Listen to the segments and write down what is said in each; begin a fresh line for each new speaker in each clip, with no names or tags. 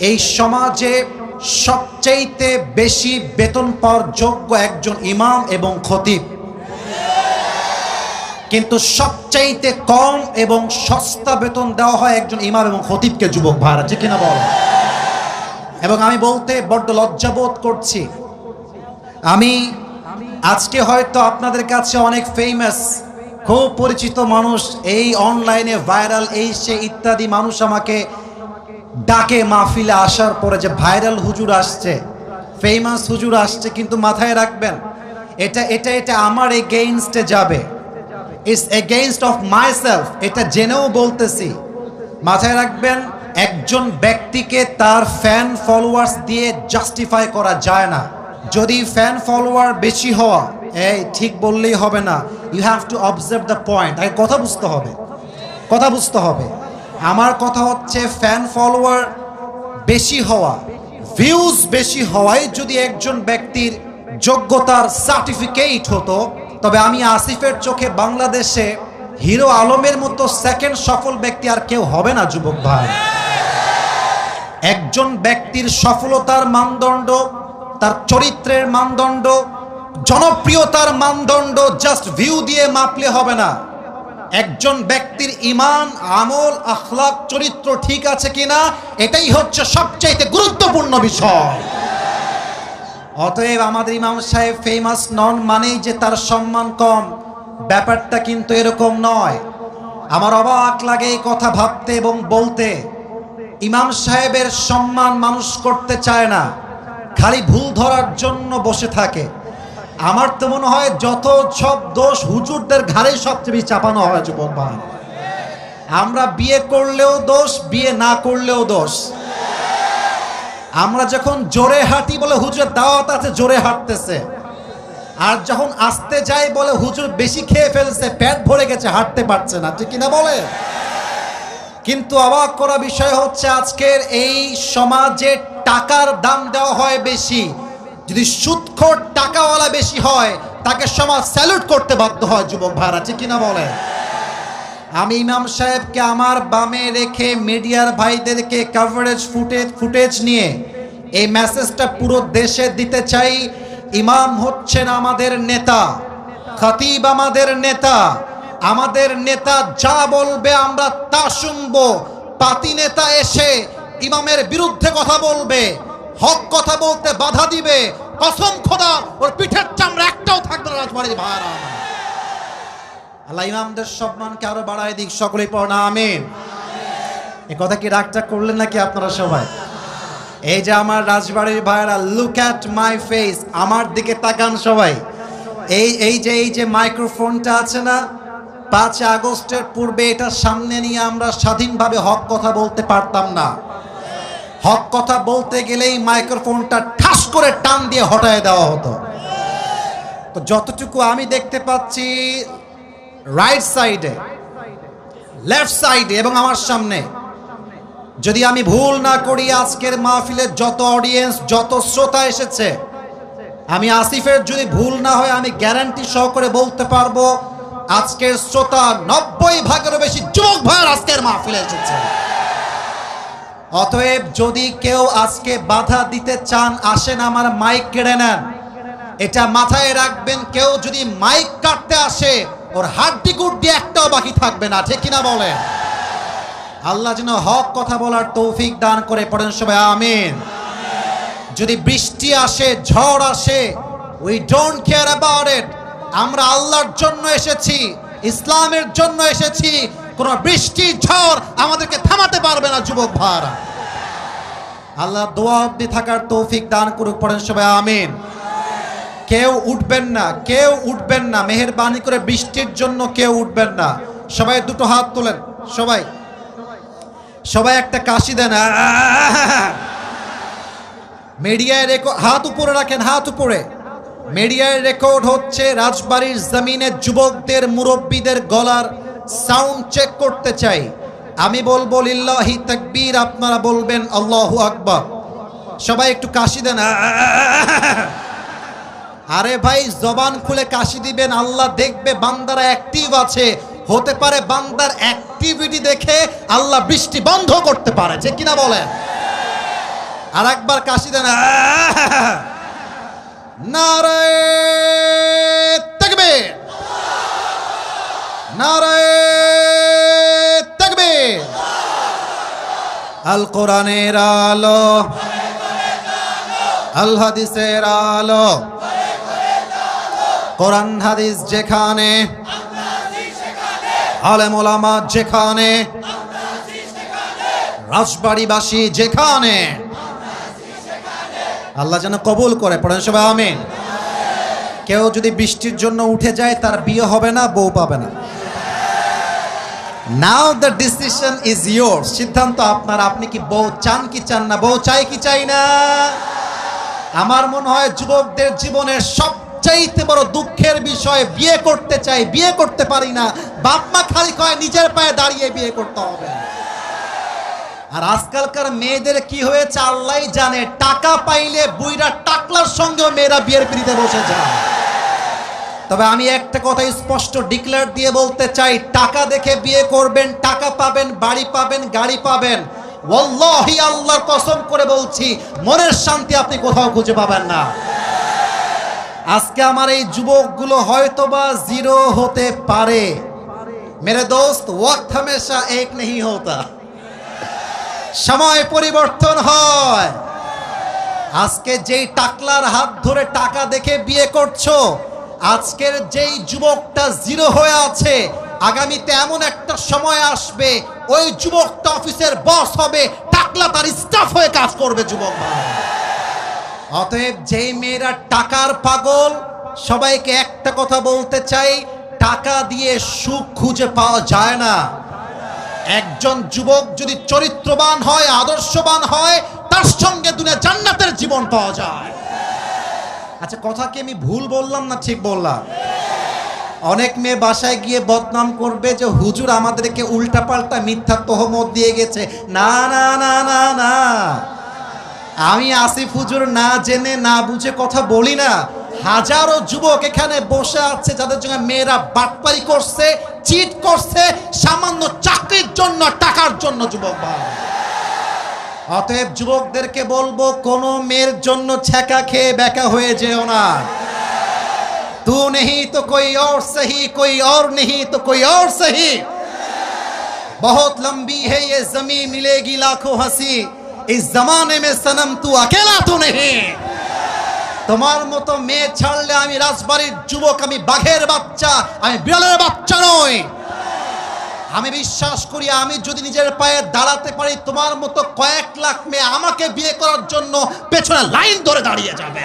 এই সমাজে সবচাইতে বেশি বেতন পাওয়ার যোগ্য একজন ইমাম এবং খতিব। কিন্তু সবচাইতে কম এবং সস্তা বেতন দেওয়া হয় একজন ইমাম এবং খতিবকে, যুবক ভাড়া ঠিক কিনা বল? এবং আমি বলতে বড্ড লজ্জাবোধ করছি। আমি আজকে হয়তো আপনাদের কাছে অনেক ফেমাস খুব পরিচিত মানুষ, এই অনলাইনে ভাইরাল এই সে ইত্যাদি মানুষ আমাকে ডাকে মাহফিলে আসার পরে যে ভাইরাল হুজুর আসছে ফেমাস হুজুর আসছে কিন্তু মাথায় রাখবেন, এটা এটা এটা আমার এগেইনস্টে যাবে। It's against of my self এটা জেনেও বলতেছি। মাথায় রাখবেন, একজন ব্যক্তিকে তার ফ্যান ফলোয়ার্স দিয়ে জাস্টিফাই করা যায় না। যদি ফ্যান ফলোয়ার বেশি হওয়া, এই ঠিক বললেই হবে না। You have to observe the point আগে কথা বুঝতে হবে। কথা বুঝতে হবে। আমার কথা হচ্ছে ফ্যান ফলোয়ার বেশি হওয়া ভিউজ বেশি হওয়ায় যদি একজন ব্যক্তির যোগ্যতার সার্টিফিকেট হতো, তবে আমি আসিফের চোখে বাংলাদেশে হিরো আলমের মতো সেকেন্ড সফল ব্যক্তি আর কেউ হবে না, যুবক ভাই। একজন ব্যক্তির সফলতার মানদণ্ড, তার চরিত্রের মানদণ্ড, জনপ্রিয়তার মানদণ্ড জাস্ট ভিউ দিয়ে মাপলে হবে না। একজন ব্যক্তির ইমান আমল, আখলাক, চরিত্র ঠিক আছে কিনা, এটাই হচ্ছে সবচাইতে গুরুত্বপূর্ণ বিষয়। অতএব আমাদের ইমাম সাহেব ফেমাস নন মানেই যে তার সম্মান কম। ব্যাপারটা কিন্তু এরকম নয়। আমার অবাক লাগে এই কথা ভাবতে এবং বলতে। ইমাম সাহেবের সম্মান মানুষ করতে চায় না। খালি ভুল ধরার জন্য বসে থাকে। আমার তো মনে হয় যত সব দোষ হুজুরদের ঘাড়ে সবচেয়ে বেশি চাপানো হয়, যুবক ভাই। আমরা বিয়ে করলেও দোষ, বিয়ে না করলেও দোষ। আমরা যখন জোরে হাঁটি বলে হুজুরের দাওয়াত আছে, জোরে হাঁটতেছে। আর যখন আসতে যাই বলে হুজুর বেশি খেয়ে ফেলছে, পেট ভরে গেছে, হাঁটতে পারছে না। ঠিক কিনা বলে? কিন্তু অবাক করা বিষয় হচ্ছে, আজকের এই সমাজে টাকার দাম দেওয়া হয় বেশি। যদি সুৎখোর টাকাওয়ালা বেশি হয়, তাকে সমাজ স্যালুট করতে বাধ্য হয়, যুবক ভাড়া ঠিক কিনা বলে আমি ইমাম সাহেবকে আমার বামে রেখে মিডিয়ার ভাইদেরকে কভারেজ ফুটেজ ফুটেজ নিয়ে এই মেসেজটা পুরো দেশে দিতে চাই। ইমাম হচ্ছেন আমাদের নেতা, খতিব আমাদের নেতা আমাদের নেতা যা বলবে আমরা তা শুনব। পাতি নেতা এসে ইমামের বিরুদ্ধে কথা বলবে। হক কথা বলতে বাধা দিবে, কসম খোদা, ওর পিঠের চামড়া একটাও থাকবে না রাজবাড়ির ভাড়া আল্লাহ ইমামদের সম্মানকে আরও বাড়ায় দিক, সকলেই পড়না আমিন। এ কথা কি রাগটা করলেন নাকি আপনারা সবাই? এই যে আমার রাজবাড়ির ভাইরা লুক অ্যাট মাই ফেস আমার দিকে তাকান সবাই। এই এই যে এই যে মাইক্রোফোনটা আছে না পাঁচ আগস্টের পূর্বে এটা সামনে নিয়ে আমরা স্বাধীনভাবে হক কথা বলতে পারতাম না। হক কথা বলতে গেলেই মাইক্রোফোনটা ঠাস করে টান দিয়ে হটায় দেওয়া হতো। তো যতটুকু আমি দেখতে পাচ্ছি রাইট সাইডে লেফট সাইডে এবং আমার সামনে, যদি আমি ভুল না করি, আজকের মাহফিলের যত অডিয়েন্স যত শ্রোতা এসেছে, আমি আসিফের যদি ভুল না হয়, আমি গ্যারান্টি সহকারে বলতে পারব, আজকের শ্রোতা নব্বই ভাগেরও বেশি যুবক ভাইয়ের আজকের মাহফিলে এসেছে। অতএব যদি কেউ আজকে বাধা দিতে চান, আসেন আমার মাইক কেড়ে নেন। এটা মাথায় রাখবেন, কেউ যদি মাইক কাটতে আসে, ওর হাড্ডি গুড্ডি একটাও বাকি থাকবে না, ঠিক কিনা বলেন? আল্লাহ যেন হক কথা বলার তৌফিক দান করে, পড়েন সবাই, আমিন। যদি বৃষ্টি আসে, ঝড় আসে we don't care about it আমরা আল্লাহর জন্য এসেছি, ইসলামের জন্য এসেছি কোনো বৃষ্টি, ঝড় আমাদেরকে থামাতে পারবে না, যুবক ভাইরা। আল্লাহ দোয়া অব্দি থাকার তৌফিক দান করুক, পড়েন সবাই, আমিন। কেউ উঠবেন না, কেউ উঠবেন না, মেহেরবানি করে বৃষ্টির জন্য কেউ উঠবেন না। সবাই দুটো হাত তোলেন, সবাই। সবাই একটা কাশি দেন মিডিয়ায় রেকর্ড, হাত উপরে রাখেন, হাত উপরে। মিডিয়ায় রেকর্ড হচ্ছে রাজবাড়ির জমিনে যুবকদের, মুরব্বীদের গলার সাউন্ড চেক করতে চাই। আমি বলব, লিল্লাহি তাকবীর আপনারা বলবেন, আল্লাহু আকবার সবাই একটু কাশি দেন। আরে ভাই, জবান খুলে কাশি দিবেন, আল্লাহ দেখবে বান্দারা অ্যাক্টিভ আছে। হতে পারে বান্দার অ্যাক্টিভিটি দেখে আল্লাহ বৃষ্টি বন্ধ করতে পারে যে কিনা বলেন? আর একবার কাশি দেন। নারায় তাকবীর। নারায় তাকবীর। আল কোরআনের আলো। আল হাদিসের আলো। কোরআন হাদিস যেখানে। আলেম ওলামা যেখানে। রাজবাড়িবাসী যেখানে। আল্লাহ যেন কবুল করে, পড়েন সবাই আমিন। কেউ যদি বৃষ্টির জন্য উঠে যায়, তার বিয়ে হবে না, বউ পাবে না। Now the decision is your সিদ্ধান্ত আপনার। আপনি কি বউ চান কি চান না? বউ চাই কি চাই না? আমার মনে হয় যুবকদের জীবনের সবচাইতে বড় দুঃখের বিষয়, বিয়ে করতে চাই, বিয়ে করতে পারি না। বাপ মা খালি কয়, নিজের পায়ে দাঁড়িয়ে বিয়ে করতে হবে। আর আজকালকার মেয়েদের কি হয়েছে? আল্লাহ জানে। টাকা পাইলে বুইরা টাকলার সঙ্গেও মেয়েরা বিয়ের পিড়িতে বসে যায়। তবে আমি একটা কথা স্পষ্ট ডিক্লেয়ার দিয়ে বলতে চাই, টাকা দেখে বিয়ে করবেন, টাকা পাবেন, বাড়ি পাবেন, গাড়ি পাবেন। ওয়াল্লাহি আল্লাহর কসম করে বলছি, মনের শান্তি আপনি কোথাও খুঁজে পাবেন না। আজকে আমার এই যুবকগুলো হয়তোবা জিরো হতে পারে। মেরে দোস্ত ওয়াক্ত হমেশা এক নেই হতা সময় পরিবর্তন হয়। আজকে যেই টাকলার হাত ধরে টাকা দেখে বিয়ে করছ আজকের যেই যুবকটা জিরো হয়ে আছে, আগামীতে এমন একটা সময় আসবে, ওই যুবকটা অফিসের বস হবে, টাকলা তার স্টাফ হয়ে কাজ করবে যুবক। অতএব যেই মেয়েরা টাকার পাগল, সবাইকে একটা কথা বলতে চাই, টাকা দিয়ে সুখ খুঁজে পাওয়া যায় না একজন যুবক যদি চরিত্রবান হয়, আদর্শবান হয়, তার সঙ্গে দুনিয়া জান্নাতের জীবন পাওয়া যায় আচ্ছা কথা কি আমি ভুল বললাম না ঠিক বললাম? অনেক মেয়ে বাসায় গিয়ে বদনাম করবে যে হুজুর আমাদেরকে উল্টাপাল্টা মিথ্যা তহমত দিয়ে গেছে। না না না না না। আমি আসিফ হুজুর না জেনে, না বুঝে কথা বলি না। হাজারো যুবক এখানে বসে আছে যাদের জন্য মেয়েরা বাটপারি করছে, চিট করছে, সামান্য চাকরির জন্য, টাকার জন্য, যুবক ভাই। অতএব যুবকদেরকে বলবো কোনো মেয়ের জন্য ছ্যাঁকা খেয়ে বেকা হয়ে যেও না तू नहीं तो कोई और सही कोई और नहीं तो कोई और सही बहुत लंबी है ये जमी मिलेगी लाखों हंसी इस जमाने में सनम तू अकेला तो नहीं তোমার মতো মেয়ে ছাড়লে আমি রাজবাড়ির যুবক আমি বাঘের বাচ্চা আমি বিড়ালের বাচ্চা নই আমি বিশ্বাস করি, আমি যদি নিজের পায়ে দাঁড়াতে পারি, তোমার মতো কয়েক লাখ মেয়ে আমাকে বিয়ে করার জন্য পেছনে লাইন ধরে দাঁড়িয়ে যাবে।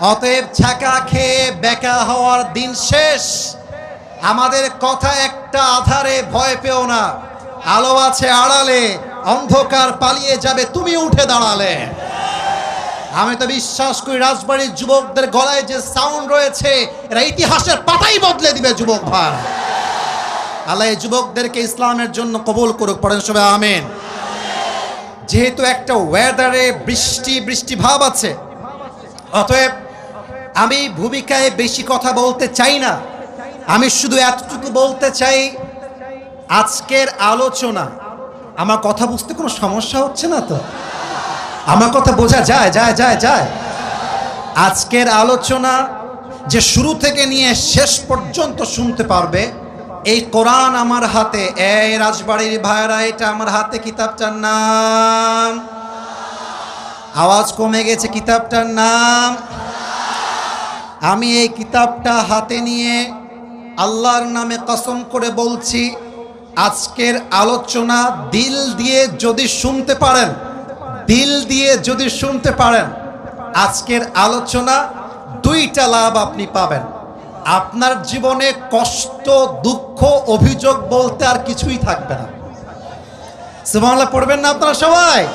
অতএব ছাকা খেয়ে বেকা হওয়ার দিন শেষ। আমাদের কথা একটা আধারে ভয় পেও না। আলো আছে আড়ালে, অন্ধকার পালিয়ে যাবে, তুমি উঠে দাঁড়ালে। আমি তো বিশ্বাস করি, রাজবাড়ির যুবকদের গলায় যে সাউন্ড রয়েছে, এরা ইতিহাসের পাতাই বদলে দিবে, যুবক ভাই। আল্লাহ যুবকদেরকে ইসলামের জন্য কবুল করুক, পড়েন সবাই, আমেন। যেহেতু একটা ওয়েদারে বৃষ্টি বৃষ্টি ভাব আছে, অতএব আমি ভূমিকায় বেশি কথা বলতে চাই না। আমি শুধু এতটুকু বলতে চাই, আজকের আলোচনা, আমার কথা বুঝতে কোনো সমস্যা হচ্ছে না তো? আমার কথা বোঝা যায় যায় যায় যায়। আজকের আলোচনা যে শুরু থেকে নিয়ে শেষ পর্যন্ত শুনতে পারবে এই কোরআন আমার হাতে, এই রাজবাড়ির ভাইরা এটা আমার হাতে, কিতাবটার নাম। আওয়াজ কমে গেছে, কিতাবটার নাম। আমি এই কিতাবটা হাতে নিয়ে আল্লাহর নামে কসম করে বলছি, আজকের আলোচনা দিল দিয়ে যদি শুনতে পারেন, দিল দিয়ে যদি শুনতে পারেন, আজকের আলোচনা দুইটা লাভ আপনি পাবেন। আপনার জীবনে কষ্ট, দুঃখ, অভিযোগ বলতে আর কিছুই থাকবে না। সুবহানাল্লাহ, পড়বেন না আপনারা সবাই?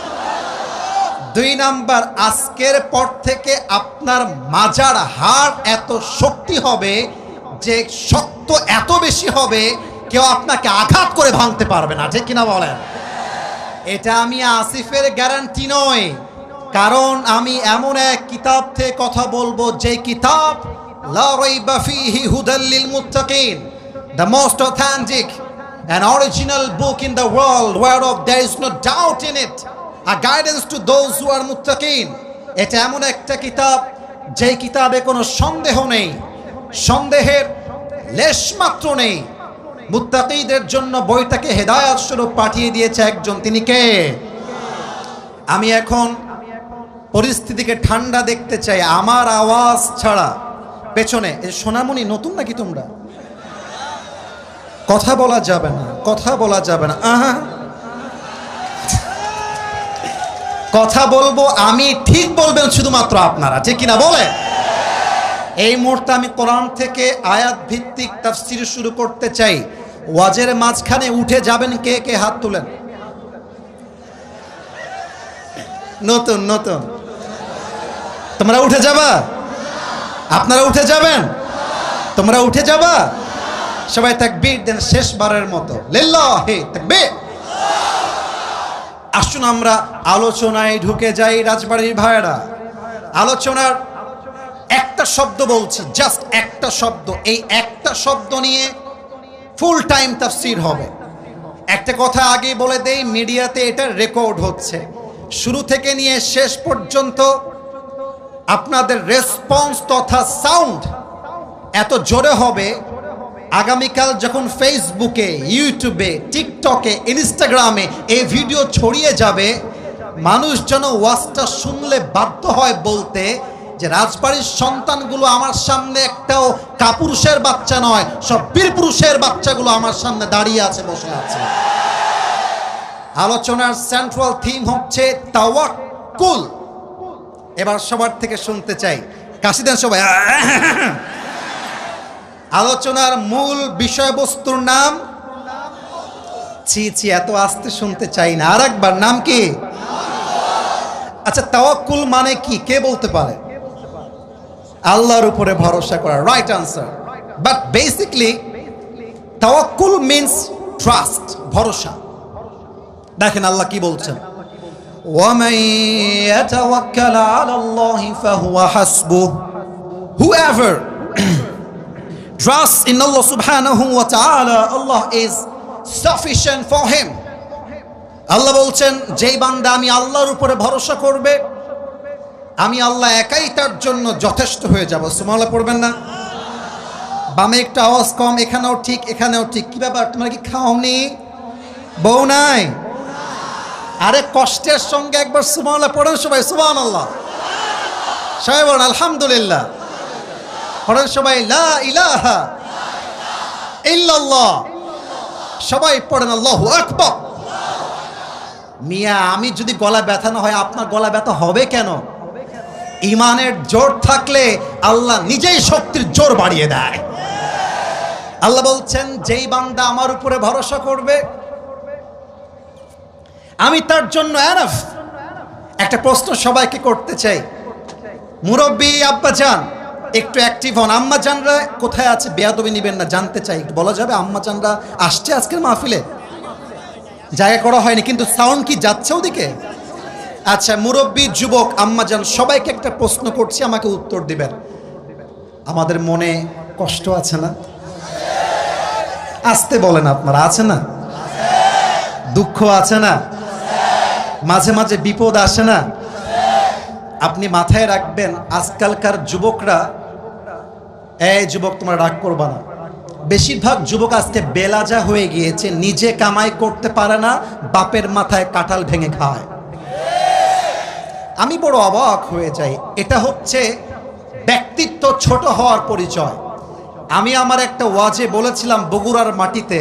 দুই নাম্বার, আজকের পর থেকে আপনার মাজার হাড় এত শক্তি হবে যে শক্ত এত বেশি হবে, কেউ আপনাকে আঘাত করে ভাঙতে পারবে না। ঠিক কিনা বলেন? এটা আমি আসিফের গ্যারান্টি নয়। কারণ আমি এমন এক কিতাব থেকে কথা বলব যে কিতাব লা রাইবা ফীহি হুদাল লিল মুত্তাকিন। The most authentic and original book in the world whereof there is no doubt in it a guidance to those who are মুত্তাকিন এটা এমন একটা কিতাব, যেই কিতাবে কোনো সন্দেহ নেই, সন্দেহের লেশমাত্র নেই। মুত্তাকিদের জন্য বইটাকে হেদায়াত স্বরূপ পাঠিয়ে দিয়েছে একজন, তিনি কে? আমি এখন পরিস্থিতিকে ঠান্ডা দেখতে চাই, আমার আওয়াজ ছাড়া। পেছনে সোনামণি, নতুন নাকি তোমরা? কথা বলা যাবে না, কথা বলা যাবে না। আহা। কথা বলব, আমি ঠিক বলবেন শুধুমাত্র আপনারা, ঠিক কিনা বলে? এই মুহূর্তে আমি কোরআন থেকে আয়াত ভিত্তিক তাফসির শুরু করতে চাই। ওয়াজের মাঝখানে উঠে যাবেন কে কে হাত তুলেন? নতুন নতুন। তোমরা উঠে যাবা? আপনারা উঠে যাবেন? তোমরা উঠে যাবা? সবাই তাকবীর দেন শেষবারের মতো। লিল্লাহি তাকবীর। আসুন আমরা আলোচনায় ঢুকে যাই, রাজবাড়ির ভাইয়েরা। আলোচনার একটা শব্দ বলছি জাস্ট একটা শব্দ। এই একটা শব্দ নিয়ে ফুল টাইম তাফসির হবে। একটা কথা আগে বলে দেই, মিডিয়াতে এটা রেকর্ড হচ্ছে। শুরু থেকে নিয়ে শেষ পর্যন্ত আপনাদের রেসপন্স তথা সাউন্ড এত জোরে হবে। আগামীকাল যখন ফেসবুকে ইউটিউবে টিকটকে ইনস্টাগ্রামে এই ভিডিও ছড়িয়ে যাবে, মানুষ যেন ওয়াজটা শুনলে বাধ্য হয় বলতে যে রাজবাড়ির সন্তানগুলো আমার সামনে একটাও কাপুরুষের বাচ্চা নয়, সব বীর পুরুষের বাচ্চাগুলো আমার সামনে দাঁড়িয়ে আছে, বসে আছে। আলোচনার সেন্ট্রাল থিম হচ্ছে তাওয়াক্কুল। এবার সবার থেকে শুনতে চাই। কাশি দেন সবাই। আলোচনার মূল বিষয়বস্তুর নাম? ছি ছি, এত আস্তে শুনতে চাই না। আর একবার নাম কি? আচ্ছা তাওয়াক্কুল মানে কি? কে বলতে পারে? আল্লাহর উপরে ভরসা করা। রাইট আনসার বাট বেসিকলি তাওয়াক্কুল মিন্স ট্রাস্ট ভরসা। দেখেন আল্লাহ কি বলছেন। ومن يتوكل على الله فهو حسبه whoever trusts in Allah subhanahu wa ta'ala Allah is sufficient for him আল্লাহ বলছেন যেই বান্দা আমি আল্লাহর উপরে ভরসা করবে আমি আল্লাহ একাই তার জন্য যথেষ্ট হয়ে যাব সুমাল্লাহ পড়বেন না বামে একটু আওয়াজ কম এখানেও ঠিক এখানেও ঠিক কি ব্যাপার তোমরা কি খাওনি বউ নাই আরে কষ্টের সঙ্গে একবার সুমাল্লাহ পড়েন সবাই সুমান আল্লাহ সবাই বলেন, আলহামদুলিল্লাহ। পড়েন সবাই, লা ইল্লাল্লাহ। সবাই পড়েন, আল্লাহু আকবার। মিয়া, আমি যদি গলা ব্যথা না হয়, আপনার গলা ব্যথা হবে কেন? ইমানের জোর থাকলে আল্লাহ নিজেই শক্তির জোর বাড়িয়ে দেয়। আল্লাহ বলছেন, যেই বান্দা আমার উপরে ভরসা করবে আমি তার জন্য এনাফ একটা প্রশ্ন সবাইকে করতে চাই। মুরব্বী আব্বা যান একটু অ্যাক্টিভ হন। আম্মা জানরা কোথায় আছে? বেয়াদবি নিবেন না, জানতে চাই। একটু বলা যাবে? আম্মা জানরা আসছে আজকের মাহফিলে? জায়গা করা হয়নি, কিন্তু সাউন্ড কি যাচ্ছে ওদিকে? আচ্ছা মুরব্বী, যুবক, আম্মাজান, সবাইকে একটা প্রশ্ন করছি, আমাকে উত্তর দিবেন। আমাদের মনে কষ্ট আছে না? আসতে বলেন আপনারা, আছে না? দুঃখ আছে না? মাঝে মাঝে বিপদ আসে না। আপনি মাথায় রাখবেন, আজকালকার যুবকরা এই যুবক, তোমরা রাগ করবা না। বেশিরভাগ যুবক আজকে বেলাজা হয়ে গিয়েছে, নিজে কামাই করতে পারে না, বাপের মাথায় কাঁঠাল ভেঙে খায়। আমি বড় অবাক হয়ে যাই, এটা হচ্ছে ব্যক্তিত্ব ছোট হওয়ার পরিচয়। আমি আমার একটা ওয়াজে বলেছিলাম বগুড়ার মাটিতে,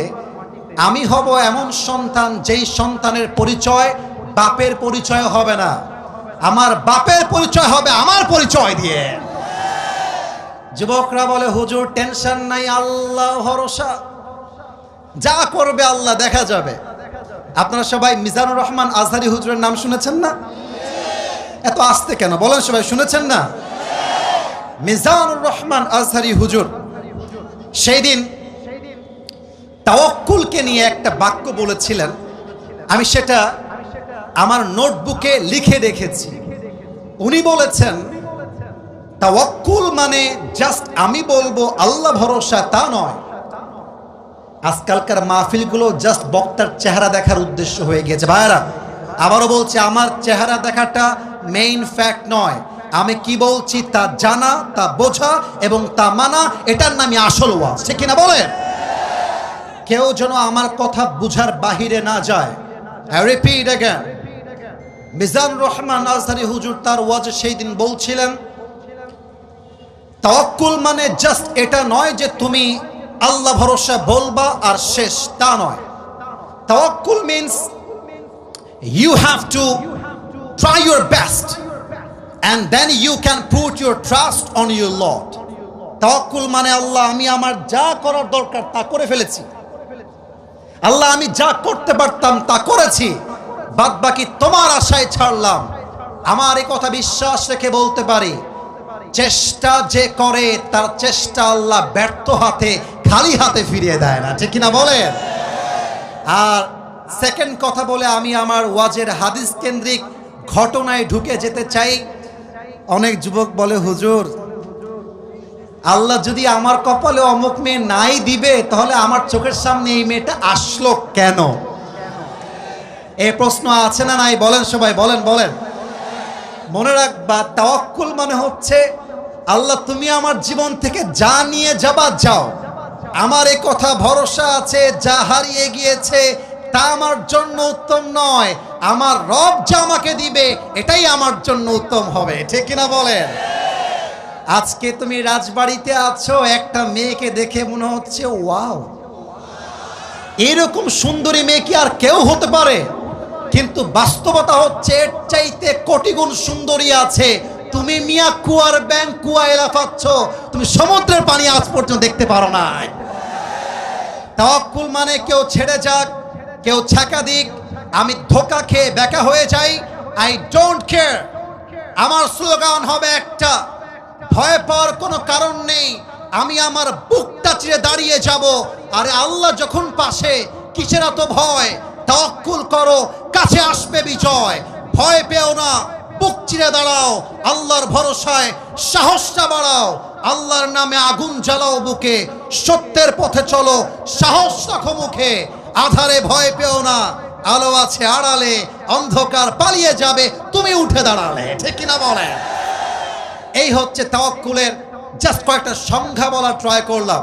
আমি হব এমন সন্তান যেই সন্তানের পরিচয় বাপের পরিচয় হবে না। আমার বাপের পরিচয় হবে আমার পরিচয় দিয়ে। যুবকরা বলে, হুজুর টেনশন নাই, আল্লাহ ভরসা। যা করবে আল্লাহ, দেখা যাবে। আপনারা সবাই মিজানুর রহমান আজহারি হুজুরের নাম শুনেছেন না? এত আসতে কেন? বলেন সবাই, শুনেছেন না? মিজানুর রহমান আজহারি হুজুর, সেই দিন তাওয়াক্কুলকে নিয়ে একটা বাক্য বলেছিলেন। আমি সেটা আমার নোটবুকে লিখে রেখেছি। উনি বলেছেন তা তাওয়াক্কুল মানে জাস্ট আমি বলব, আল্লাহ ভরসা, তা নয়। আজকালকার মাহফিলগুলো জাস্ট বক্তার চেহারা দেখার উদ্দেশ্য হয়ে গেছে। ভাইরা আবারও বলছে, আমার চেহারা দেখাটা মেইন ফ্যাক্ট নয়। আমি কি বলছি তা জানা, তা বোঝা এবং তা মানা, এটার নামই আসল ওয়াজ। ঠিক কিনা বলেন? কেউ যেন আমার কথা বুঝার বাহিরে না যায়। I repeat again Mizan Rahman Azhari হুজুর তার ওয়াজে সেই দিন বলছিলেন, তাওয়াক্কুল মানে জাস্ট এটা নয় যে তুমি আল্লাহ ভরসা বলবা আর শেষ, তা নয়। তাওয়াক্কুল means you have to try your best and then you can put your trust on your Lord. তাওয়াক্কুল মানে আল্লাহ, আমি আমার যা করার দরকার তা করে ফেলেছি। আল্লাহ, আমি যা করতে পারতাম তা করেছি। বাদ বাকি তোমার আশায় ছাড়লাম। আমার এই কথা বিশ্বাস রেখে বলতে পারি, চেষ্টা যে করে তার চেষ্টা আল্লাহ ব্যর্থ হাতে, খালি হাতে ফিরিয়ে দেয় না। ঠিক কিনা বলেন? আর সেকেন্ড কথা বলে আমি আমার ওয়াজের হাদিস কেন্দ্রিক ঘটনায় ঢুকে যেতে চাই। অনেক যুবক বলে, হুজুর, আল্লাহ যদি আমার কপালে অমুক মেয়ে নাই দিবে, তাহলে আমার চোখের সামনে এই মেয়েটা আসলো কেন? এই প্রশ্ন আছে না নাই? বলেন সবাই, বলেন বলেন। মনে রাখবা, তাওয়াক্কুল মানে হচ্ছে, আল্লাহ তুমি আমার জীবন থেকে যা নিয়ে যাবা, যাও। আমার এই কথা ভরসা আছে, যা হারিয়ে গিয়েছে, তা আমার জন্য উত্তম নয়। আমার রব যা আমাকে দিবে, এটাই আমার জন্য উত্তম হবে। ঠিক কিনা বলেন? আজকে তুমি রাজবাড়িতে আছো, একটা মেয়েকে দেখে মনে হচ্ছে, ওয়াও। এরকম সুন্দরী মেয়ে কি আর কেউ হতে পারে? কিন্তু বাস্তবতা হচ্ছে এর চাইতে কোটি গুণ সুন্দরী আছে। তুমি মিয়া কুয়ার ব্যাংক কুয়া এলা এলাফাচ্ছ তুমি সমুদ্রের পানি আজ পর্যন্ত দেখতে পারো না তাওয়াক্কুল মানে কেউ ছেড়ে যাক, কেউ ছাকা দিক, আমি ধোকা খেয়ে বেকা হয়ে যাই। আই ডোন্ট কেয়ার আমার স্লোগান হবে একটা। ভয় পাওয়ার কোনো কারণ নেই। আমি আমার বুকটা চিরে দাঁড়িয়ে যাব। আরে আল্লাহ যখন পাশে, কিসের এত ভয়? তাওয়াক্কুল করো। কাছে আসবে বিজয়। ভয় পেও না, বুক চিরে দাঁড়াও, আল্লাহর ভরসায় সাহসটা বাড়াও, আল্লাহর নামে আগুন জ্বালাও বুকে, সত্যের পথে চলো, সাহস রাখো মুখে, আধারে ভয় পেও না, আলো আছে আড়ালে, অন্ধকার পালিয়ে যাবে, তুমি উঠে দাঁড়ালে, ঠিক কিনা বলে? এই হচ্ছে তাওয়াক্কুলের জাস্ট কয়েকটা সংখ্যা বলার ট্রাই করলাম।